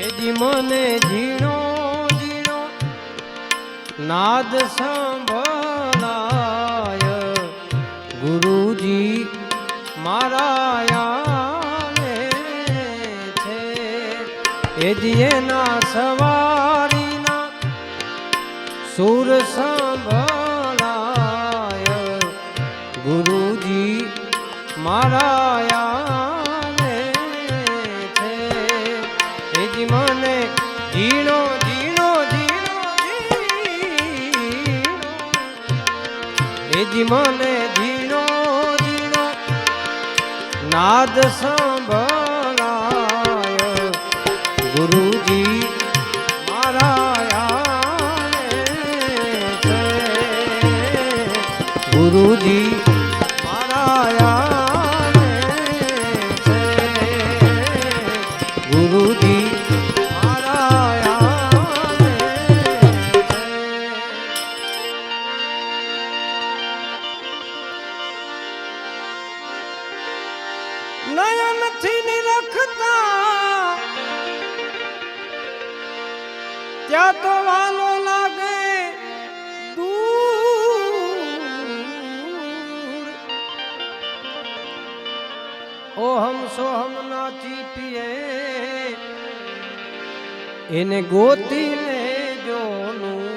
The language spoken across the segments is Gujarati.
એજી મને ઝીણો ઝીણો, નાદ સંભળાય. ગુરુજી મારા છે. એજી એના સવારીના સુર સંભળાય. ગુરુજી મારા મને ધીણો ધીણો નાદ સંભળાય. ગુરુજી મારા ગુરુજી નયનથી નિરખતા. ત્યાં તો વાલો લાગે દૂર. ઓ હમ સો હમ નાચી પીએ એને ગોતીને જો નૂર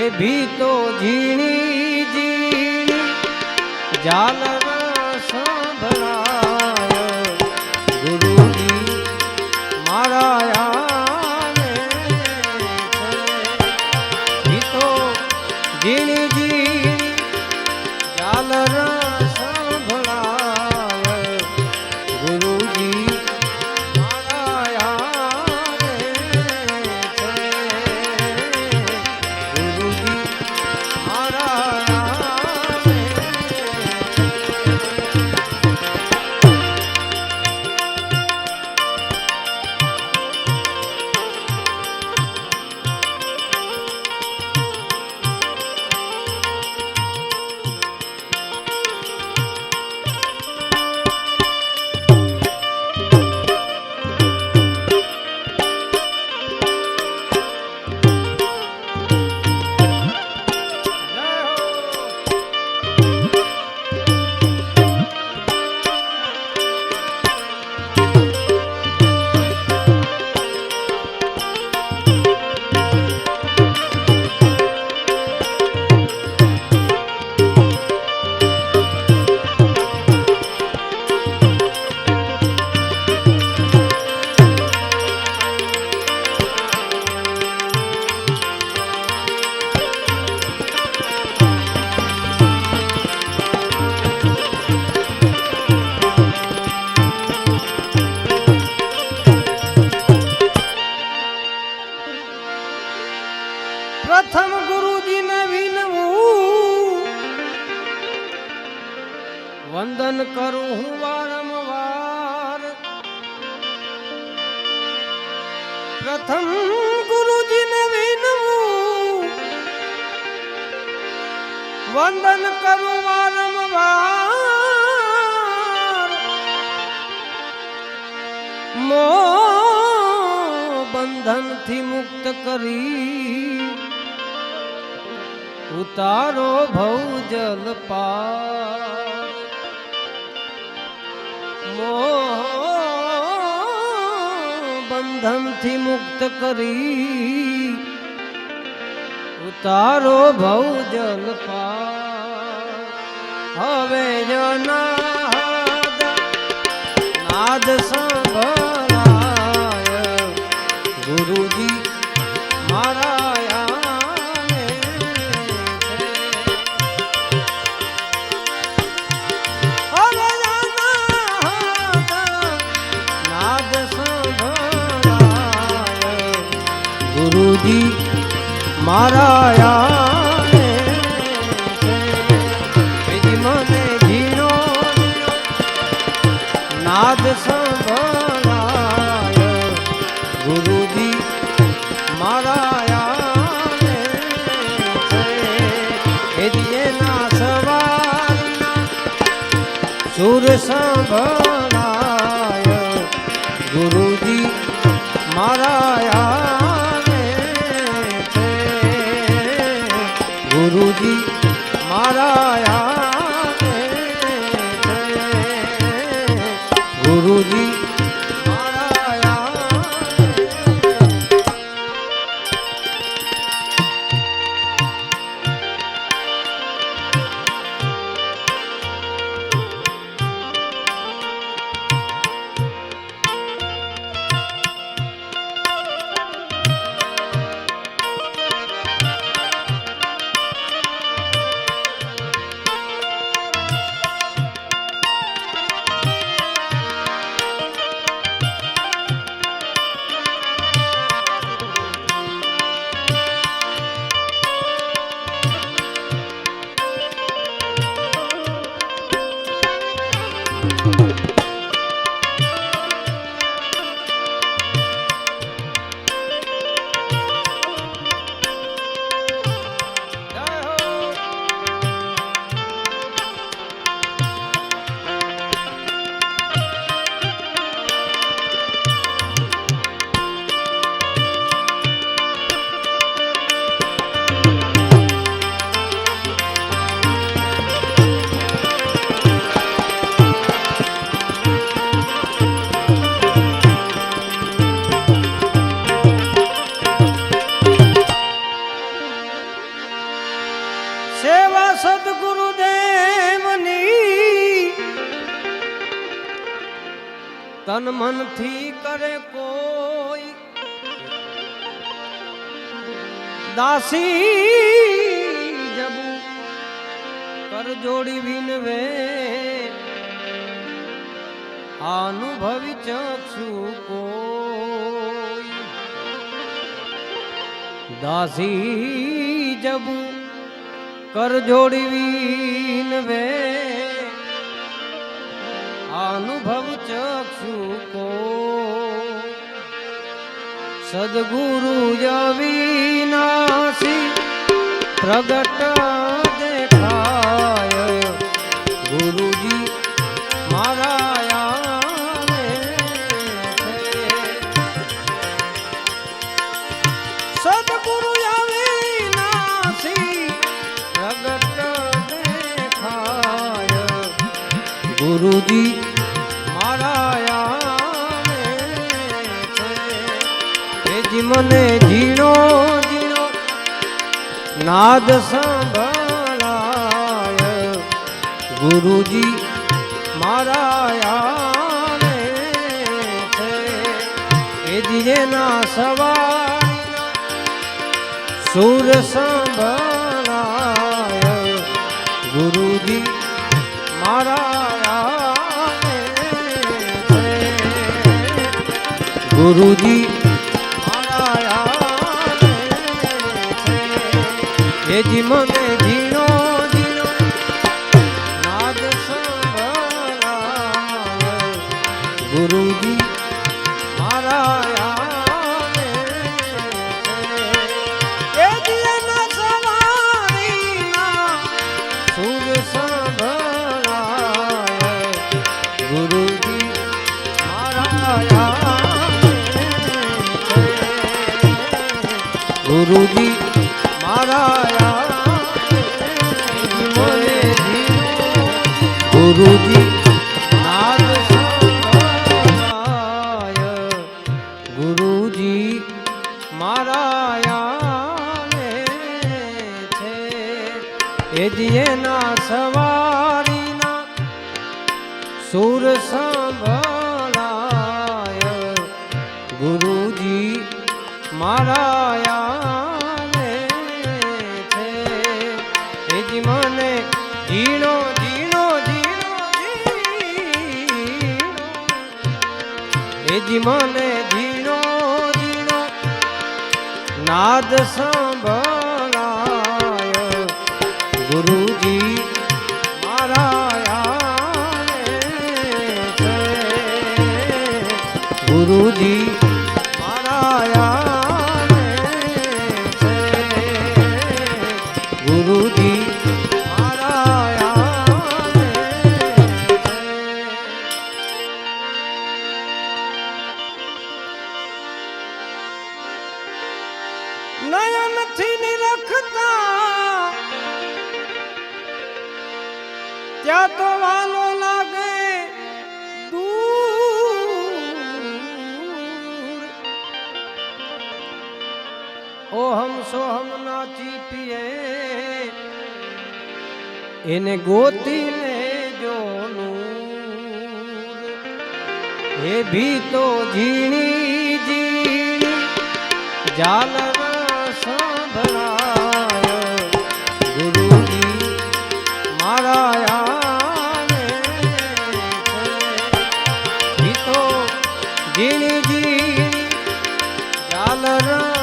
એ ભી તો ઝીણી ઝીણી. ઝાલર ভালো કરું હું વારંવાર. પ્રથમ ગુરુજીને વિનવું. વંદન કરું વારંવાર. મોહ બંધનથી મુક્ત કરી. ઉતારો ભવ જલ પાર. મોહ બંધનથી મુક્ત કરી. ઉતારો ભવ જલ પાર. હવે જનાદ સવારના તન મનથી કરે કોઈ. દાસી જબુ કર જોડી વિનવે અનુભવી ચક્ષુ કોઈ. દાસી જબુ કર જોડી વિનવે અનુભવ ચક્ષુ કો. સદગુરુ જવિનાશી પ્રગટ ગુરુજી. મારા મને ઝીણો ઝીણો નાદ સંભળાય. ગુરુજી મારા જીના સવારીના સુર સંભળાય. ગુરુજી મારા ગુરુજી. એ જી મને ઝીણો ઝીણો નાદ ગુરુજી મારા ગુરુજી મારા ગુરુજી ગુરુજી છે. એ જીએના સવારીના સુર સંભળાય. ગુરુજી મારા મને ધીણો ધીણો. નાદ સંભળાય નથી નિરખતા. ત્યાં તો વાલો લાગે દૂર. ઓ હમ સોહમ નાચી પીએ. એને ગોતી લેજો એ ભી તો ઝીણી ઝીણી જાલર જાલરા